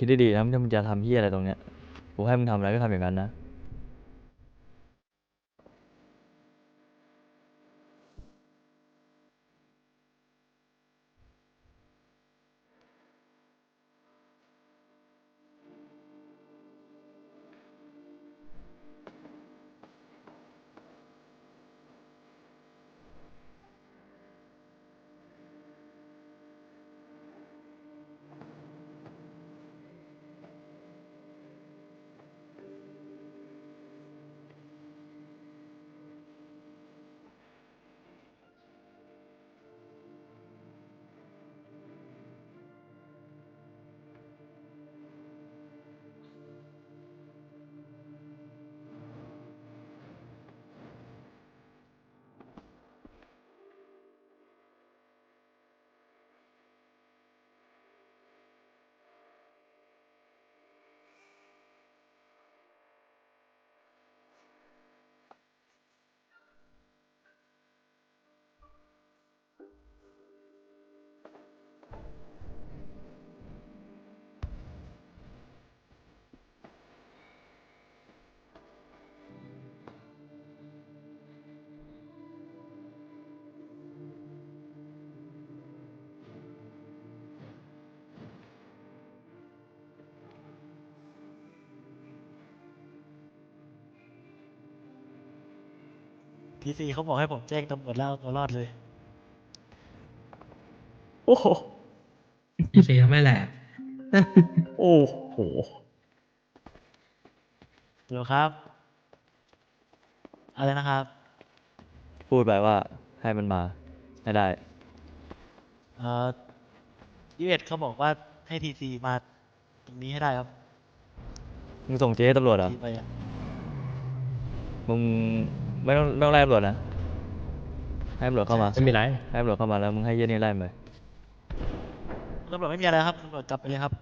คิดดีๆนะถ้ามึงจะทำเฮี้ยอะไรตรงเนี้ยกูให้มึงทำอะไรก็ทำอย่างนั้นนะ ทีซีเขาบอกให้ผมแจ้งตำรวจแล้วเอาตัวรอดเลย โอ้โหพี่ซีเขาไม่แหลกโอ้โหเดี๋ยวครับ อะไรนะครับ พูดไปว่าให้มันมาให้ได้ เอ่อยูเอ็ดเขาบอกว่าให้ทีซีมาตรงนี้ให้ได้ครับมึงส่งเจ๊ให้ตำรวจเหรอ ทีไปอะมึง ไม่ต้องไม่ต้องไล่ตำรวจนะให้ตำรวจเข้ามาไม่มีไรให้ตำรวจเข้ามาแล้วมึงให้เยี่ยนี่ไล่มันไปตำรวจไม่มีอะไรครับตำรวจกลับไปเลยครับ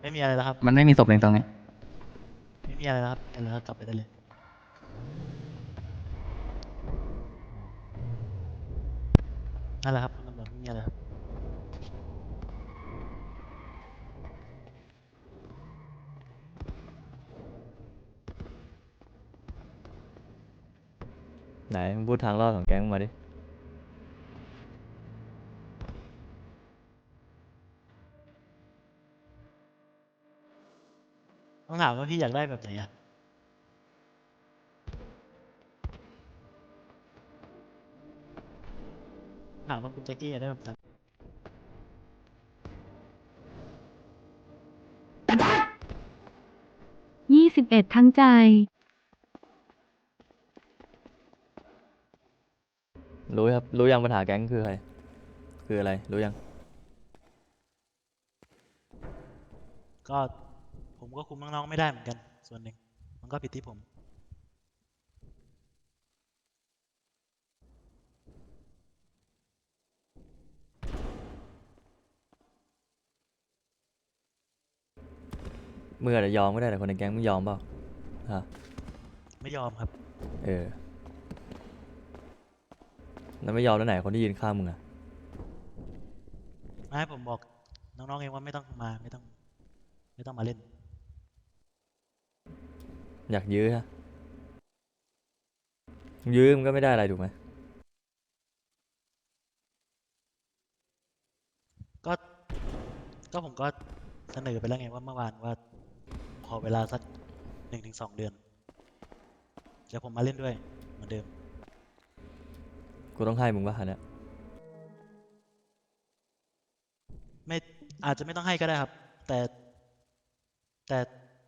ไม่มีอะไรแล้วครับมันไม่มีศพเลยตรงนี้ไม่มีอะไรแล้วครับเอาเลยครับกลับไปได้เลยนั่นแหละครับคุณตำรวจไม่มีอะไรครับ ไหนมึงพูดทางรอดของแก๊งมึงมาดิ ต้องถามว่าพี่อยากได้แบบไหนอะถามว่าคุณแจ็คกี้อยากได้แบบไหนยี่สิบเอ็ดทั้งใจ รู้ครับ รู้ยังปัญหาแก๊งคืออะไร คืออะไร รู้ยัง ก็ผมก็คุมน้องๆไม่ได้เหมือนกัน ส่วนหนึ่ง มันก็ผิดที่ผม มึงอาจจะยอมก็ได้แต่คนในแก๊งมึงยอมเปล่าฮะไม่ยอมครับ เออ แล้วไม่ยอมแล้วไหนคนที่ยืนข้างมึงอะไม่ผมบอกน้องๆเองว่าไม่ต้องมาไม่ต้อง ไม่ต้องมาเล่น อยากยื้อฮะมึงยื้อมึงก็ไม่ได้อะไรถูกไหมก็ก็ผมก็เสนอไปแล้วไงว่าเมื่อวานว่าขอเวลาสักหนึ่งถึงสองเดือนเดี๋ยวผมมาเล่นด้วยเหมือนเดิม กูต้องให้มึงป่ะอันเนี้ยไม่อาจจะไม่ต้องให้ก็ได้ครับ แต่ แต่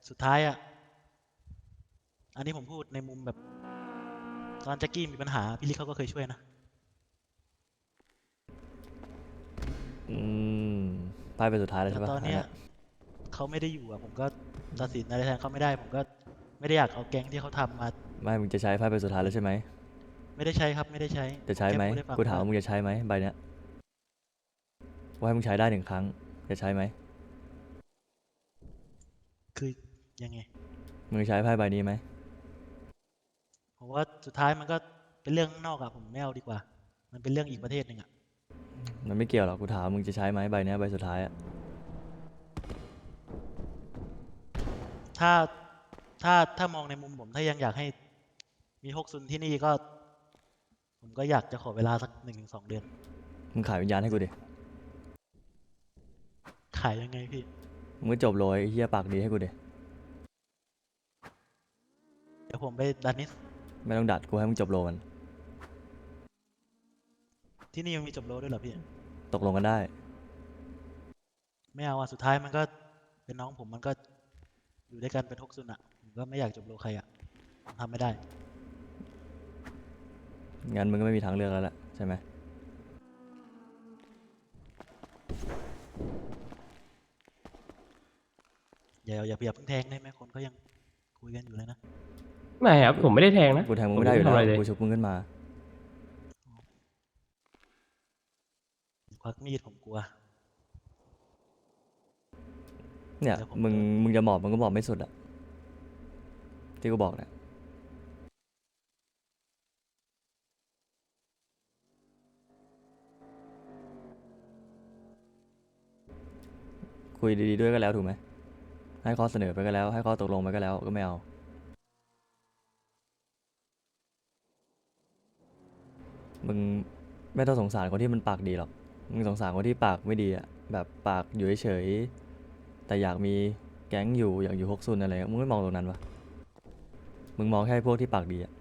สุดท้ายอะ อันนี้ผมพูดในมุมแบบ ตอนแจ็คกี้มีปัญหาพี่ลิกเขาก็เคยช่วยนะ อืมพ่ายไปสุดท้ายแล้วแต่ใช่ป่ะตอนเนี้ยอัยเขาไม่ได้อยู่อะ ผมก็ตัดสินอะไรแทนเขาไม่ได้ ผมก็ไม่ได้อยากเอาแก๊งที่เขาทำมา ไม่มึงจะใช้พ่ายไปสุดท้ายแล้วใช่ไหม ไม่ได้ใช้ครับไม่ได้ใช้จะใช้ไหมแค่พูดให้ฟังกูถามว่าว่ามึงจะใช้ไหมใบเนี้ยว่าให้มึงใช้ได้หนึ่งครั้ง จะใช้ไหมคือยังไง มึงใช้ไพ่ใบนี้ไหมผมว่าสุดท้ายมันก็เป็นเรื่องข้างนอกอะผมไม่เอาดีกว่า มันเป็นเรื่องอีกประเทศหนึ่งอะมันไม่เกี่ยวหรอกกูถามมึงจะใช้ไหมใบเนี้ยใบสุดท้ายอะถ้าถ้าถ้ามองในมุมผมถ้ายังอยากให้มีฮกซุนที่นี่ก็ ผมก็อยากจะขอเวลาสักหนึ่งถึงสองเดือน มึงขายวิญญาณให้กูดิ ขายยังไงพี่ มึงก็จบโรยไอ้เฮียปากดีให้กูดิ เดี๋ยวผมไปดันนิสไม่ต้องดัดกูให้มึงจบโรมัน ที่นี่ยังมีจบโลด้วยเหรอพี่ ตกลงกันได้ ไม่เอาอะสุดท้ายมันก็เป็นน้องผมมันก็อยู่ด้วยกันเป็นฮกซุนอะผมก็ไม่อยากจบโลใครอะผมทำไม่ได้ งั้นมึงก็ไม่มีทางเลือกแล้วแหละใช่ไหมอย่าอย่าอย่าเพิ่งแทงได้ไหมคนก็ยังคุยกันอยู่เลยนะไม่ครับผมไม่ได้แทงนะ กูแทงมึงไม่ได้อยู่ผแล้วทำะรเลย กูชุบมึงขึ้นมา ควักมีดผมกลัว เนี่ยเดี๋ยวผมมึงเดินมึงจะหมอบมึงก็หมอบไม่สุดอะที่กูบอกเนี่ย คุยดีๆด้วยก็แล้วถูกไหมให้ข้อเสนอไปก็แล้ว ให้ข้อตกลงไปก็แล้วก็ไม่เอา มึงไม่ต้องสงสารคนที่มันปากดีหรอก มึงสงสารคนที่ปากไม่ดีอะแบบปากอยู่เฉยๆแต่อยากมีแก๊งอยู่อยากอยู่ฮกซุนอะไร มึงไม่มองตรงนั้นวะมึงมองแค่พวกที่ปากดีอะ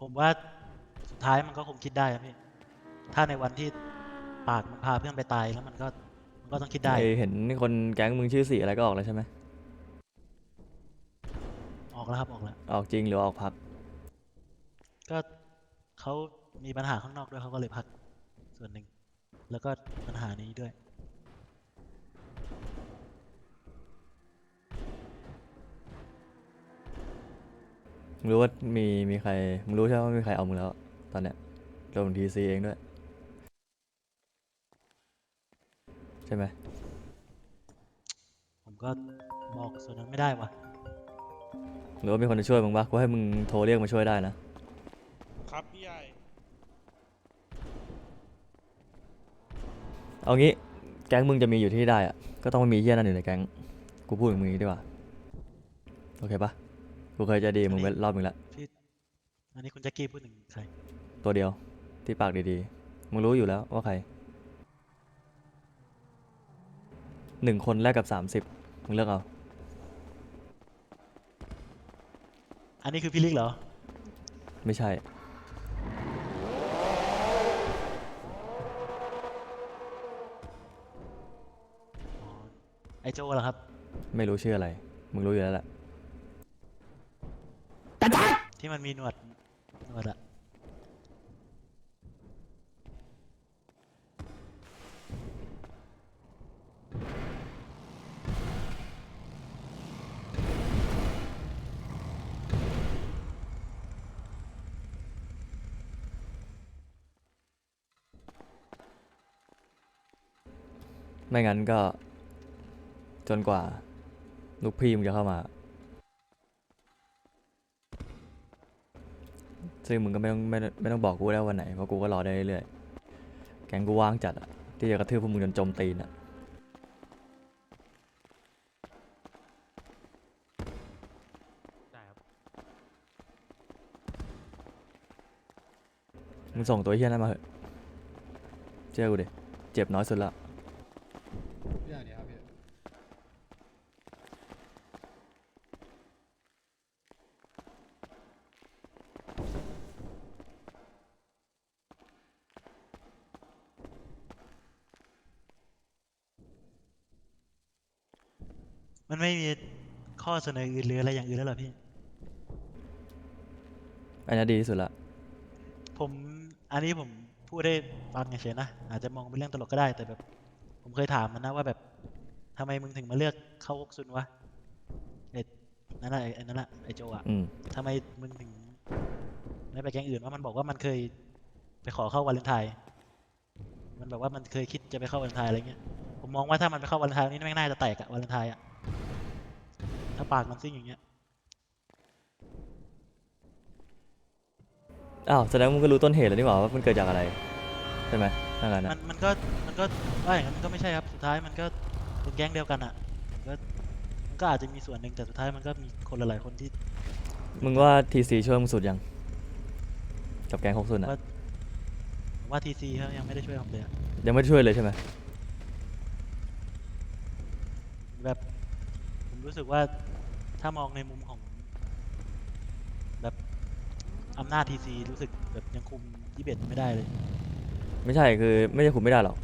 ผมว่าสุดท้ายมันก็คงคิดได้อะพี่ ถ้าในวันที่ปากมันพาเพื่อนไปตายแล้วมันก็มันก็ต้องคิดได้ไอเห็นคนแก๊งมึงชื่อสีอะไรก็ออกแล้วใช่ไหมออกแล้วครับออกแล้ว ออกจริงหรือออกพัก ก็เขามีปัญหาข้างนอกด้วยเขาก็เลยพักส่วนหนึ่ง แล้วก็ปัญหานี้ด้วย มึงรู้ว่ามีมีใครมึงรู้ใช่ไหมว่ามีใครเอามึงแล้ว ตอนเนี้ยรวมทีซีเองด้วย ใช่ไหมผมก็บอกส่วนนั้นไม่ได้วะหรือว่ามีคนจะช่วยมึงปะกูให้มึงโทรเรียกมาช่วยได้นะ ครับพี่ใหญ่เอางี้แก๊งมึงจะมีอยู่ที่ได้อะก็ต้องมีเฮี้ยนั่นอยู่ในแก๊ง กูพูดกับมึงอย่างนี้ดีกว่า โอเคปะ กูเคยใจะดีมึงไปรอบมึงละพี่อันนี้คุณแจ็คกี้พูดถึงใครตัวเดียวที่ปากดีๆ มึงรู้อยู่แล้วว่าใครหนึ่งคนแลกกับสามสิบมึงเลือกเอาอันนี้คือพี่ลิกเหรอไม่ใช่อ๋อไอโจเหรอครับ ไม่รู้ชื่ออะไร มึงรู้อยู่แล้วแหละ ที่มันมีหนวดหนวดอะไม่งั้นก็ จนกว่า ลูกพี่มึงจะเข้ามา ซึ่งมึงก็ไม่ต้องไม่ไม่ต้องบอกกูได้วันไหนเพราะกูก็รอได้เรื่อยๆแกงกูว่างจัดอะที่จะกระทืบพวกมึงจนจมตีนอะได้ครับมึงส่งตัวเฮี้ยนั้นมาเหอะเชื่อกูดิเจ็บน้อยสุดละ อย่างนี้ครับพี่ มันไม่มีข้อเสนออื่นหรืออะไรอย่างอื่นแล้วเหรอพี่ อันนี้ดีที่สุดละ ผมอันนี้ผมพูดได้ฟังเฉยๆนะ อาจจะมองเป็นเรื่องตลกก็ได้แต่แบบ ผมเคยถามมันนะว่าแบบทำไมมึงถึงมาเลือกเข้าฮกซุนวะไอ้นั่นแหละไอ้ไอ้นั่นแหละไอ้โจอะอืม ทำไมมึงถึงไม่ไปแก๊งอื่นว่ามันบอกว่ามันเคยไปขอเข้าวาเลนไทน์มันบอกว่ามันเคยคิดจะไปเข้าวาเลนไทน์อะไรเงี้ยผมมองว่าถ้ามันไปเข้าวาเลนไทน์นี่แม่งน่าจะแตกอะวาเลนไทน์อะ ถ้าปากมันซิ่งอย่างเงี้ยอ้าวแสดงว่ามึงก็รู้ต้นเหตุแล้วนี่หว่าว่ามันเกิดจากอะไรใช่ไหมนั่นแหละมันะนมันก็มันก็ว่าอย่างนั้นมันก็ไม่ใช่ครับสุดท้ายมันก็เป็นแก๊งเดียวกันอะมันก็มันก็อาจจะมีส่วนหนึ่งแต่สุดท้ายมันก็มีคนหลายๆคนที่มึงว่าทีซีช่วยมึงสุดยังกับแก๊งหกสุดอะว่าผมว่าทีซีเขายังไม่ได้ช่วยผมเลยอะยังไม่ได้ช่วยเลยใช่ไหม แบบผม รู้สึกว่าถ้ามองในมุมของ แบบอำนาจทีซีรู้สึกแบบยังคุมยี่เบ็ดไม่ได้เลย ไม่ใช่คือไม่ใช่คุมไม่ได้หรอก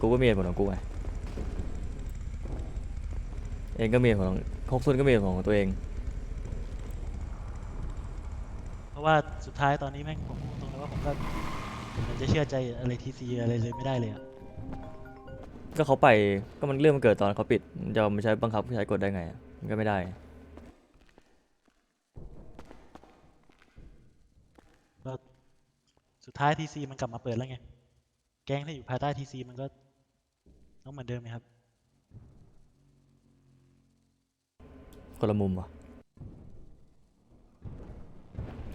กูก็มีเหตุผลของกูไงเองก็มีเหตุผลของหกสุดก็มีเหตุผลของตัวเอง เพราะว่าสุดท้ายตอนนี้แม่งผมพูดตรงเลยว่าผมก็ผมยังจะเชื่อใจอะไรทีซีอะไรเลยไม่ได้เลยอะ ก็เขาไปก็มันเรื่องมันเกิดตอนเขาปิดจะไม่ใช้บังคับใช้กดได้ไงมันก็ไม่ได้แล้สุดท้ายทีซีมันกลับมาเปิดแล้วไง แก๊งที่อยู่ภายใต้ทีซีมันก็ต้องเหมือนเดิมไหมครับ คนละมุมวะ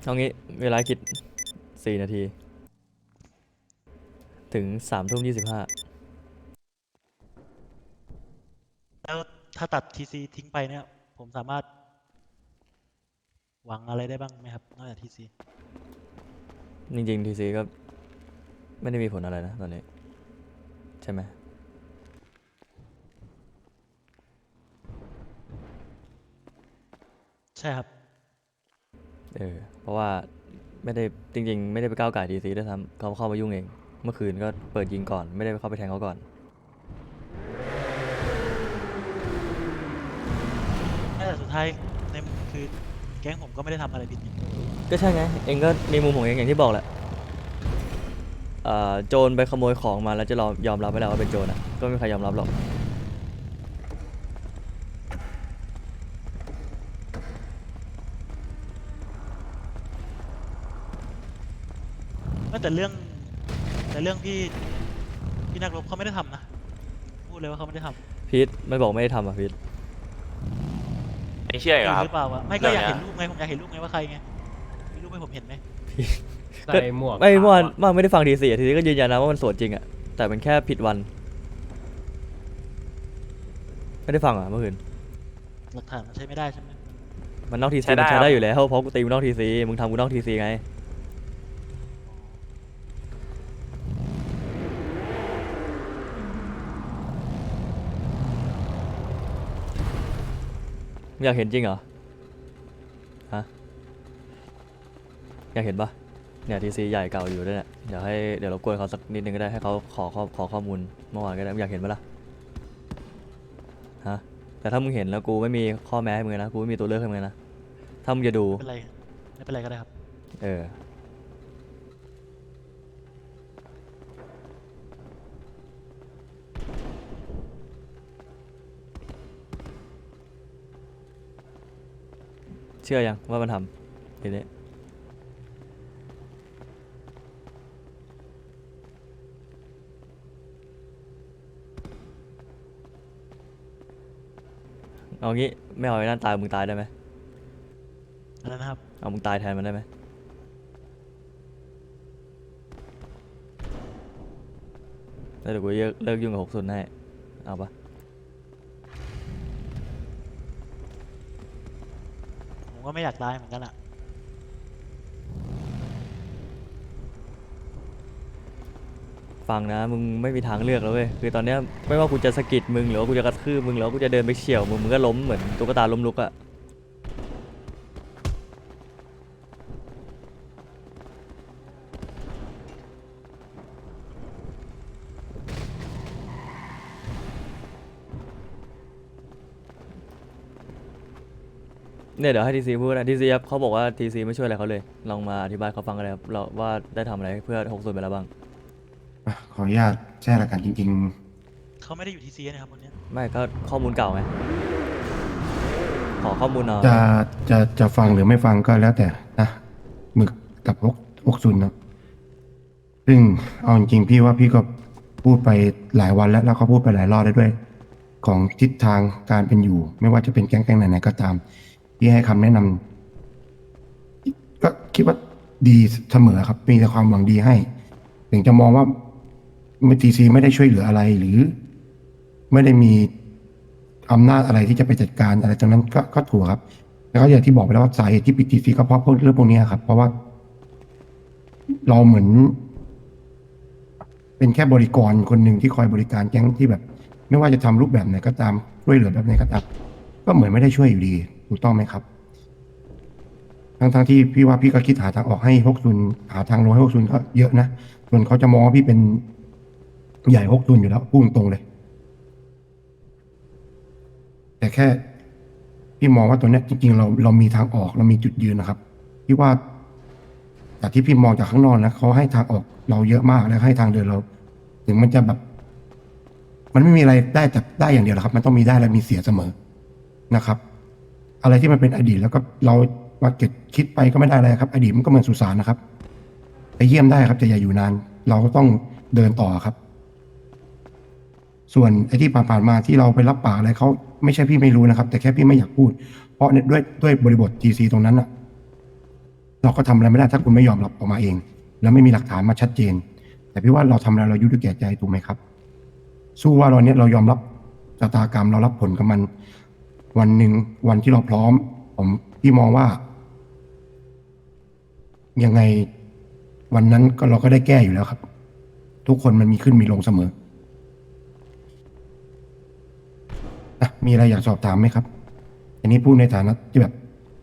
เอางี้เวลาคิดสี่นาที ถึงสามทุ่มยี่สิบห้า ถ้าตัดทีซีทิ้งไปเนี่ย ผมสามารถ หวังอะไรได้บ้างไหมครับ นอกจากทีซีจริงๆทีซีก็ไม่ได้มีผลอะไรนะตอนนี้ ใช่ไหมใช่ครับ เออ เพราะว่าไม่ได้จริง ๆ ไม่ได้ไปก้าวไก่ทีซีด้วยซ้ำเขาเข้ามายุ่งเอง เมื่อคืนก็เปิดยิงก่อน ไม่ได้เข้าไปแทงเขาก่อน แต่สุด ท้ายในมุมคือแก๊งผมก็ไม่ได้ทำอะไรผิดนี่ก็ใช่ไง เองก็มีมุมของเองอย่างที่บอกแหละเอ่อโจรไปขโมยของมาแล้วจะรอยอมรับไม่ได้ว่าเป็นโจรอะ ก็ไม่มีใครยอมรับหรอก ไม่แต่เรื่อง แต่เรื่องพี่พี่นักรบเขาไม่ได้ทำนะ พูดเลยว่าเขาไม่ได้ทำพีทไม่บอกไม่ได้ทำอะพีท ไม่เชื่ออีกเหรอครับ หรือเปล่าวะไม่ก็อยากเรื่เห็อนงรูปไงผมอยากเห็นรูปไงว่าใครไงมีรูปให้ผมเห็นไหมใส่หมวกไม่เมื่อวานขาวอะเมื่อวานไม่ได้ฟังทีซีทีซีก็ยืนยันนะว่ามันสวดจริงอะแต่มันแค่ผิดวัน ไม่ได้ฟังอะเมื่อคืนหลักฐานมันใช้ไม่ได้ใช่ไหมมันนอกทีใช้ซีได้มันใช้ครับได้อยู่แล้วเพราะกูตีมึงนอกทีซีมึงทำกูนอกทีซีไง อยากเห็นจริงเหรอ ฮะ อยากเห็นปะเนี่ยทีซีใหญ่เก่าอยู่ด้วยเนี่ย เดี๋ยวให้เดี๋ยวรบกวนเขาสักนิดนึงก็ได้ให้เขาขอข้อขอข้อมูลเมื่อวานก็ได้มึงอยากเห็นปะล่ะ ฮะ แต่ถ้ามึงเห็นแล้วกูไม่มีข้อแม้ให้มึงนะ กูไม่มีตัวเลือกให้มึงนะ ถ้ามึงจะดู ไม่เป็นไรไม่เป็นไรก็ได้ครับ เออ ชื่อยังว่ามันทำทีนี้เอางี้ไม่เอาไอ้นั่นตายมึงตายได้ไหมอะไรนะครับ เอามึงตายแทนมันได้ไหมแล้วเดี๋ยวกูเลิกเลิกยุ่งกับหกศูนย์ให้เอาปะ ผมก็ไม่อยากตายเหมือนกันอะฟังนะมึงไม่มีทางเลือกแล้วเว้ยคือตอนเนี้ยไม่ว่ากูจะสะกิดมึงหรือว่ากูจะกระทืบมึงหรือว่ากูจะเดินไปเฉี่ยวมึงมึงก็ล้มเหมือนตุ๊กตาล้มลุกอะ เนี่ยเดี๋ยวให้ทีซีพูดนะทีซีครับเขาบอกว่าทีซีไม่ช่วยอะไรเขาเลย ลองมาอธิบายเขาฟังกันเลยครับเราว่าได้ทำอะไรเพื่อหกศูนย์ไปแล้วบ้าง อะขออนุญาตแจ้งละกันจริง เขาไม่ได้อยู่ทีซีนะครับคนเนี้ยไม่ก็ข้อมูลเก่าไงขอข้อมูลหน่อยๆ จะจะจะฟังหรือไม่ฟังก็แล้วแต่นะหมึกกับพวกพวกซุนนะซึ่งเอาจริงๆพี่ว่าพี่ก็พูดไปหลายวันแล้วแล้วก็พูดไปหลายรอบแล้วด้วย ของทิศทางการเป็นอยู่ ไม่ว่าจะเป็นแก๊งแก๊งไหนๆก็ตาม พี่ให้คำแนะนำก็คิดว่าดีเสมอครับ มีแต่ความหวังดีให้ ถึงจะมองว่าทีซีไม่ได้ช่วยเหลืออะไรหรือ ไม่ได้มีอำนาจอะไรที่จะไปจัดการอะไรตรงนั้นก็ก็ถูกครับ แล้วก็อย่างที่บอกไปแล้วว่าสาเหตุที่ปิดทีซีก็เพราะพวกเรื่องพวกนี้ครับ เพราะว่า เราเหมือน เป็นแค่บริกรคนหนึ่งที่คอยบริการแก๊งที่แบบ ไม่ว่าจะทำรูปแบบไหนก็ตามช่วยเหลือแบบไหนก็ตามก็เหมือนไม่ได้ช่วยอยู่ดี ถูกต้องไหมครับทั้งทั้งๆที่พี่ว่าพี่ก็คิดหาทางออกให้ฮกซุนหาทางลงให้ฮกซุนก็เยอะนะส่วนเขาจะมองว่าพี่เป็นใหญ่ฮกซุนอยู่แล้วพูดตรงเลย แต่แค่พี่มองว่าตัวเนี้ยจริงๆเราเรามีทางออกเรามีจุดยืนนะครับพี่ว่าจากที่พี่มองจากข้างนอกนะเขาให้ทางออกเราเยอะมากแล้วให้ทางเดินเรา ถึงมันจะแบบ มันไม่มีอะไรได้แต่ได้อย่างเดียวหรอกครับ มันต้องมีได้และมีเสียเสมอนะครับ อะไรที่มันเป็นอดีตแล้วก็เรามาเก็บคิดไปก็ไม่ได้อะไรครับ อดีตมันก็เหมือนสุสานนะครับ ไปเยี่ยมได้ครับแต่อย่าอยู่นาน เราก็ต้องเดินต่อครับ ส่วนไอ้ที่ผ่านๆมาที่เราไปรับปากอะไรเขาไม่ใช่พี่ไม่รู้นะครับ แต่แค่พี่ไม่อยากพูด เพราะเนี่ยด้วยด้วยบริบท GC ตรงนั้นอะเราก็ทำอะไรไม่ได้ถ้าคุณไม่ยอมรับออกมาเอง แล้วไม่มีหลักฐานมาชัดเจน แต่พี่ว่าเราทำอะไรเรายุ่ด้วยแก่ใจถูกไหมครับ สู้ว่าเราเนี้ยเรายอมรับชะตากรรมเรารับผลกับมัน วันหนึ่งวันที่เราพร้อม ผมพี่มองว่า ยังไงวันนั้นก็เราก็ได้แก้อยู่แล้วครับ ทุกคนมันมีขึ้นมีลงเสมออะมีอะไรอยากสอบถามไหมครับ อันนี้พูดในฐานะที่แบบ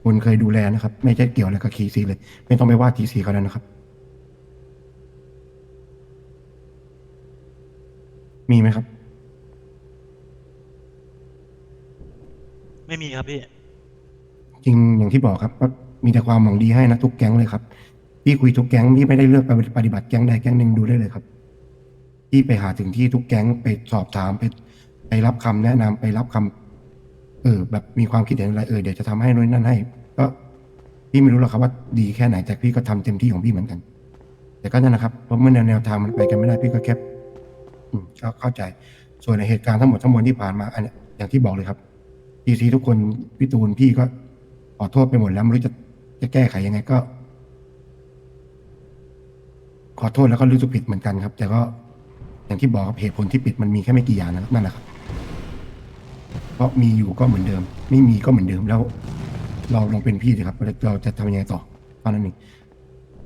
คุณเคยดูแลนะครับ ไม่ใช่เกี่ยวอะไรกับคีซีเลย ไม่ต้องไปว่าทีซีเขาแล้วนะครับ มีไหมครับ ไม่มีครับพี่ จริงอย่างที่บอกครับว่ามีแต่ความหวังดีให้นะทุกแก๊งเลยครับพี่คุยทุกแก๊งพี่ไม่ได้เลือกไปปฏิบัติแก๊งใดแก๊งหนึ่งดูได้เลยครับพี่ไปหาถึงที่ทุกแก๊งไปสอบถามไปไปรับคำแนะนำไปรับคำเออ แบบมีความคิดเห็นอะไรเออเดี๋ยวจะทำให้นู่นนั่นให้ ก็พี่ไม่รู้หรอกครับว่าดีแค่ไหนแต่พี่ก็ทำเต็มที่ของพี่เหมือนกัน แต่ก็นั่นนะครับเพราะเมื่อแนวทางมันไปกันไม่ได้พี่ก็แค่อืมก็เข้าใจ ส่วนในเหตุการณ์ทั้งหมดทั้งมวลที่ผ่านมาอันเนี้ยอย่างที่บอกเลยครับ ทีซีทุกคนพี่ตูนพี่ก็ขอโทษไปหมดแล้วไม่รู้จะจะแก้ไขยังไงก็ ขอโทษแล้วก็รู้สึกผิดเหมือนกันครับ แต่ก็อย่างที่บอกครับเหตุผลที่ปิดมันมีแค่ไม่กี่อย่างนะครับนั่นแหละครับเพราะมีอยู่ก็เหมือนเดิม ไม่มีก็เหมือนเดิมแล้ว เราลองเป็นพี่สิครับเราจะทำยังไงต่อเท่านั้นเอง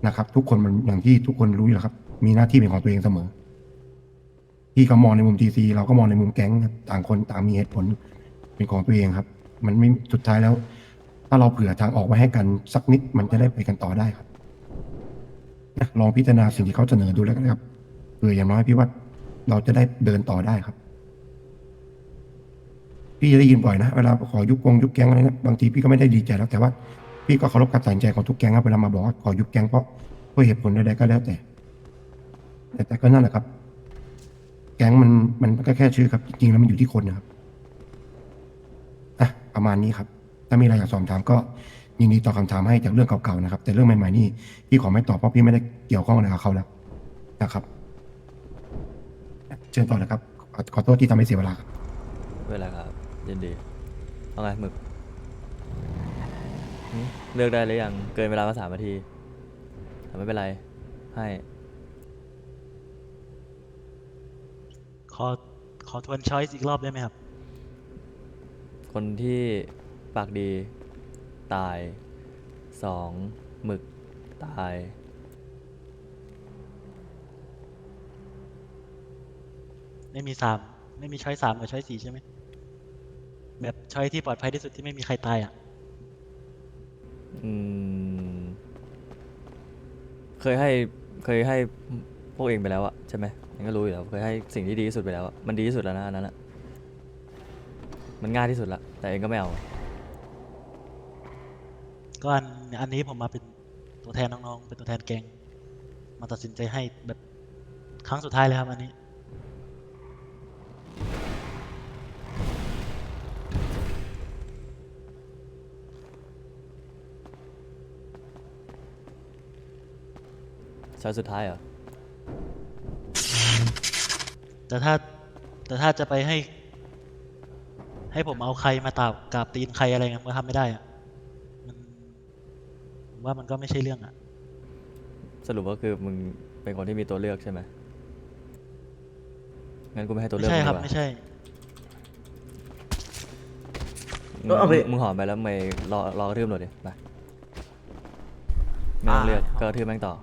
นะครับ ทุกคนมันอย่างที่ทุกคนรู้อยู่แล้วครับ มีหน้าที่เป็นของตัวเองเสมอพี่ก็มองในมุมทีซีเราก็มองในมุมแก๊งครับต่างคนต่างมีเหตุผล เป็นของตัวเองครับ มันไม่สุดท้ายแล้ว ถ้าเราเผื่อทางออกไว้ให้กันสักนิดมันจะได้ไปกันต่อได้ครับนะลองพิจารณาสิ่งที่เขาเสนอดูแล้วกันนะครับเผื่ออย่างน้อยพี่ว่าเราจะได้เดินต่อได้ครับ พี่จะได้ยินบ่อยนะเวลาขอยุบกงยุบแก๊งอะไรนะบางทีพี่ก็ไม่ได้ดีใจแล้วแต่ว่า พี่ก็เคารพการตัดสินใจของทุกแก๊งครับเวลามาบอกว่าขอยุบแก๊งเพราะด้วยเหตุผลใดๆก็แล้วแต่ แต่แต่ก็นั่นแหละครับ แก๊งมันมันก็แค่ชื่อครับจริงๆแล้วมันอยู่ที่คนนะครับ ประมาณนี้ครับ ถ้ามีอะไรอยากสอบถามก็ยินดีตอบคำถามให้จากเรื่องเก่าๆนะครับ แต่เรื่องใหม่ๆนี่พี่ขอไม่ตอบเพราะพี่ไม่ได้เกี่ยวข้องอะไรกับเขาแล้วนะครับ เชิญต่อเลยครับขอขอโทษที่ทำให้เสียเวลาครับ เวลาครับยินดีเอาไงหมึกหึเลือกได้หรือยังเกินเวลามาสามนาทีแต่ไม่เป็นไร ให้ขอขอทวนช้อยส์อีกรอบได้ไหมครับ คนที่ปากดีตายสองหมึกตาย ไม่มีสามไม่มีช้อยสามกับช้อยสี่ใช่ไหมแบบช้อยที่ปลอดภัยที่สุดที่ไม่มีใครตายอะ อืม เคยให้เคยให้พวกเองไปแล้วอะใช่ไหมเองก็รู้อยู่แล้วเคยให้สิ่งที่ดีที่สุดไปแล้วอะมันดีที่สุดแล้วนะอันนั้นอะมันง่ายที่สุดละ แต่เองก็ไม่เอาก็อันอันนี้ผมมาเป็นตัวแทนน้องๆ เป็นตัวแทนแกง มาตัดสินใจให้แบบครั้งสุดท้ายเลยครับอันนี้ ช้อยสุดท้ายเหรอ แต่ถ้าแต่ถ้าจะไปให้ ให้ผมเอาใครมาตาบกราบตีนใครอะไรเงี้ยมันก็ทำไม่ได้อะมันผมว่ามันก็ไม่ใช่เรื่องอะ สรุปก็คือมึงเป็นคนที่มีตัวเลือกใช่ไหมงั้นกูไม่ให้ตัวไม่เลือกใช่มึงครับดีกว่าไม่ใช่ มึงก็เอาไป มึงหอมไปแล้วไม่รอรอกระทืบหน่อยดิไปไม่ต้องเลือกก็กระทืบแม่งต่อ